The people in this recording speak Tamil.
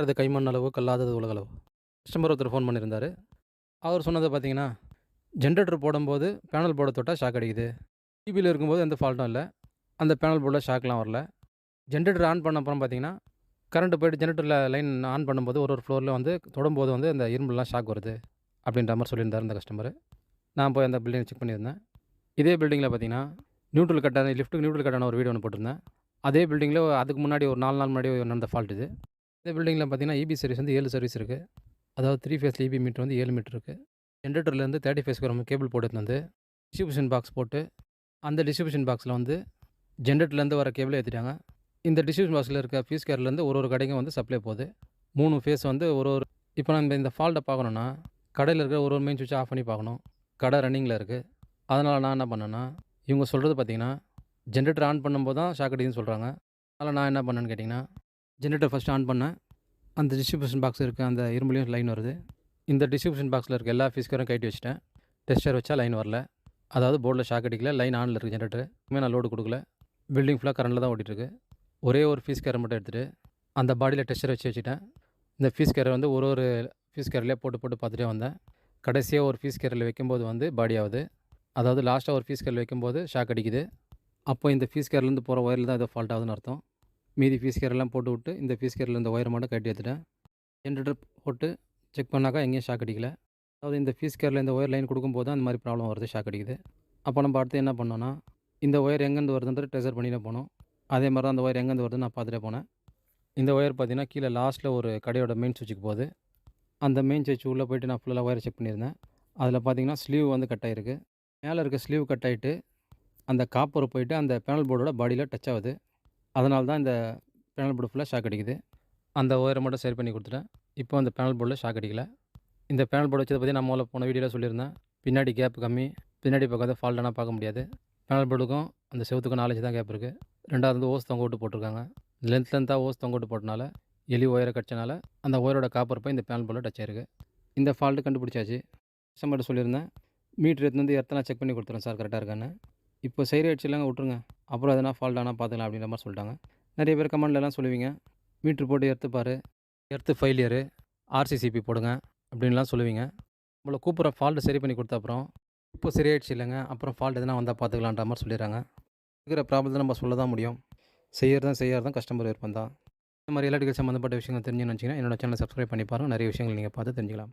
அது கைமண் அளவு கல்லாதது உலகளவு கஸ்டமர் ஒருத்தர் ஃபோன் பண்ணியிருந்தார். அவர் சொன்னது பார்த்தீங்கன்னா ஜென்ரேட்டர் போடும்போது பேனல் போட தொட்டால் ஷாக் அடிக்குது. டிவியில் இருக்கும்போது எந்த ஃபால்ட்டும் இல்லை. அந்த பேனல் போர்டில் ஷாக்லாம் வரல. ஜென்ரேட்டர் ஆன் பண்ண அப்புறம் பார்த்தீங்கன்னா கரண்ட்டு போயிட்டு ஜென்ரேட்டரில் லைன் ஆன் பண்ணும்போது ஒரு ஒரு ஃப்ளோரில் வந்து தொடும்போது வந்து அந்த இரும்புலாம் ஷாக் வருது அப்படின்ற மாதிரி சொல்லியிருந்தார் இந்த கஸ்டமர் நான் போய் அந்த பில்டிங் செக் பண்ணியிருந்தேன். இதே பில்டிங்கில் பார்த்தீங்கன்னா நியூட்ரல் கட்டான லிஃப்ட்டுக்கு நியூட்ரல் கட்டான ஒரு வீடியோ ஒன்று போட்டிருந்தேன். அதே பில்டிங்கில் அதுக்கு முன்னாடி ஒரு நாலு நாள் முன்னாடி நடந்த ஃபால்ட் இது. இந்த பில்டிங்கில் பார்த்தீங்கன்னா இபி சர்வீஸ் வந்து ஏழு சர்வீஸ் இருக்குது அதாவது த்ரீ ஃபேஸில் இபி மீட்டர் வந்து ஏழு மீட்டர் இருக்குது ஜென்ரேட்டர்லேருந்து தேர்ட்டி ஃபேஸ்க்கு நம்ம கேபிள் போட்டு வந்து டிஸ்ட்ரிபியூஷன் பாக்ஸ் போட்டு அந்த டிஸ்ட்ரிபியூஷன் பாக்ஸில் வந்து ஜென்ரேட்டர்லேருந்து வர கேபிளை ஏற்றிட்டாங்க இந்த டிஸ்ட்ரிபியூஷன் பாக்ஸில் இருக்க ஃபீஸ் கேர்லேருந்து ஒரு ஒரு கடைக்கும் வந்து சப்ளை போகுது. மூணு ஃபேஸ் வந்து ஒரு ஒரு இப்போ நம்ம இந்த ஃபால்ட்டை பார்க்கணுன்னா கடையில் இருக்கிற ஒரு ஒரு மெயின் சுவிட்ச் ஆஃப் பண்ணி பார்க்கணும். கடை ரன்னிங்கில் இருக்குது அதனால் நான் என்ன பண்ணேன்னா இவங்க சொல்கிறது பார்த்தீங்கன்னா ஜென்ரேட்டர் ஆன் பண்ணும்போது தான் ஷாக் அடிக்குன்னு சொல்கிறாங்க அதனால் நான் என்ன பண்ணேன்னு கேட்டிங்கன்னா ஜென்ரேட்டர் ஃபஸ்ட்டு ஆன் பண்ணேன். அந்த டிஸ்ட்ரிபியூஷன் பாக்ஸ் இருக்க அந்த இரும்புலையும் லைன் வருது. இந்த டிஸ்ட்ரிபியூஷன் பாக்ஸில் இருக்க எல்லா ஃபிஸ்கரும் கட்டி வச்சுட்டேன். டெஸ்டர் வச்சா லைன் வரல. அதாவது போர்டில் ஷாக் அடிக்கல லைன் ஆனில் இருக்குது ஜென்ரேட்டர் இனிமேல் நான் லோடு கொடுக்கல. பில்டிங் ஃபுல்லாக கரண்டில் தான் ஓடிட்டுருக்கு ஒரே ஒரு ஃபீஸ் கேரை மட்டும் எடுத்துகிட்டு அந்த பாடியில் டெஸ்டர் வச்சு வச்சுட்டேன். இந்த ஃபீஸ் கேரை வந்து ஒரு ஒரு ஃபீஸ் கேரில் போட்டு போட்டு பார்த்துட்டே வந்தேன். கடைசியாக ஒரு ஃபீஸ் கேரில் வைக்கும்போது வந்து பாடி ஆகுது. அதாவது லாஸ்ட்டாக ஒரு ஃபீஸ் கேரில் வைக்கும்போது ஷாக் அடிக்குது. அப்போ இந்த ஃபீஸ் கேர்லேருந்து போகிற ஒயரில் தான் ஏதோ ஃபால்ட் ஆகுதுன்னு அர்த்தம். மீதி ஃபீஸ் கேரெல்லாம் போட்டு விட்டு இந்த ஃபீஸ் கேரில் இந்த ஒயர் மட்டும் கட்டி எடுத்துட்டேன். ஜென்ரேட்டர் போட்டு செக் பண்ணாக்கா எங்கேயும் ஷாக் அடிக்கல. அதாவது இந்த ஃபீஸ் கேரில் இந்த ஒயர் லைன் கொடுக்கும்போது தான் அந்த மாதிரி ப்ராப்ளம் வருது ஷாக் அடிக்குது. அப்போ நம்ம அடுத்து என்ன பண்ணோன்னா இந்த ஒயர் எங்கேருந்து வருதுன்றது ட்ரெசர் பண்ணிட்டு போனோம். அதே மாதிரி தான் அந்த ஒயர் எங்கேருந்து வருதுன்னு நான் பார்த்துட்டே போனேன். இந்த ஒயர் பார்த்தீங்கன்னா கீழே லாஸ்ட்டில் ஒரு கடையோட மெயின் சுவிட்சுக்கு போகுது. அந்த மெயின் சுவிட்ச் உள்ளே போயிட்டு நான் ஃபுல்லாக ஒயரை செக் பண்ணியிருந்தேன். அதில் பார்த்தீங்கன்னா ஸ்லீவ் வந்து கட் ஆகிருக்கு மேலே இருக்க ஸ்லீவ் கட் ஆகிட்டு அந்த காப்பர் போயிட்டு அந்த பேனல் போர்டோட பாடியில் டச் ஆகுது. அதனால தான் இந்த பேனல் போர்டு ஃபுல்லாக ஷாக் அடிக்குது. அந்த ஒயரை மட்டும் சரி பண்ணி கொடுத்துட்டேன். இப்போ அந்த பேனல் போர்டில் ஷாக் அடிக்கல. இந்த பேனல் போர்டு வச்சதை பற்றி நான் முதல்ல போன வீடியோவில் சொல்லியிருந்தேன். பின்னாடி கேப் கம்மி. பின்னாடி பக்கம் வந்து ஃபால்ட்டானா பார்க்க முடியாது. பேனல் போர்டுக்கும் அந்த செவத்துக்கும் நாலேஜ் தான் கேப் இருக்குது ரெண்டாவது வந்து ஓஸ் தொங்க விட்டு போட்டிருக்காங்க. லென்த் லென்த்தாக ஓஸ் தொங்க விட்டு போட்டனால எலி ஒயரை கடிச்சனால அந்த ஒயரோட காப்பர் போய் இந்த பேனல் போர்டில் டச் ஆயிருக்கு. இந்த ஃபால்ட்டு கண்டுபிடிச்சாச்சு. கஸ்டமர்கிட்ட சொல்லியிருந்தேன். மீட்ரு எடுத்து வந்து எத்தனை செக் பண்ணி கொடுத்துறேன் சார் கரெக்டாக இருக்கான்னு. இப்போ சைடு ஆயிடுச்சு இல்லைங்க விட்ருங்க அப்புறம் எதனா ஃபால்ட் ஆனால் பார்த்துக்கலாம் அப்படின்ற மாதிரி சொல்லிட்டாங்க. நிறைய பேர் கமெண்ட்லலாம் சொல்லுவீங்க. மீட்ரு போட்டு எடுத்துப்பார். எர்த்து ஃபெயிலியரு ஆர்சிசிபி போடுங்க அப்படின்லாம் சொல்லுவீங்க. நம்மளை கூப்பிட்ற ஃபால்ட்டு சரி பண்ணி கொடுத்த அப்புறம் இப்போ சரியாயிடுச்சு இல்லைங்க அப்புறம் ஃபால்ட் எதனா வந்தால் பார்த்துக்கலான்ற மாதிரி சொல்லிடுறாங்க. இருக்கிற ப்ராப்ளத்தை நம்ம சொல்ல தான் முடியும். செய்யறதும் செய்யறதும் கஸ்டமர் விருப்பம் தான் இந்த மாதிரி எலக்ட்ரிக்கல் சம்மந்தப்பட்ட விஷயங்கள் தெரிஞ்சுன்னு வச்சிங்கன்னா என்னோட சேனல் சப்ஸ்கிரைப் பண்ணி பாருங்கள் நிறைய விஷயங்கள் நீங்கள் பார்த்து தெரிஞ்சுக்கலாம்.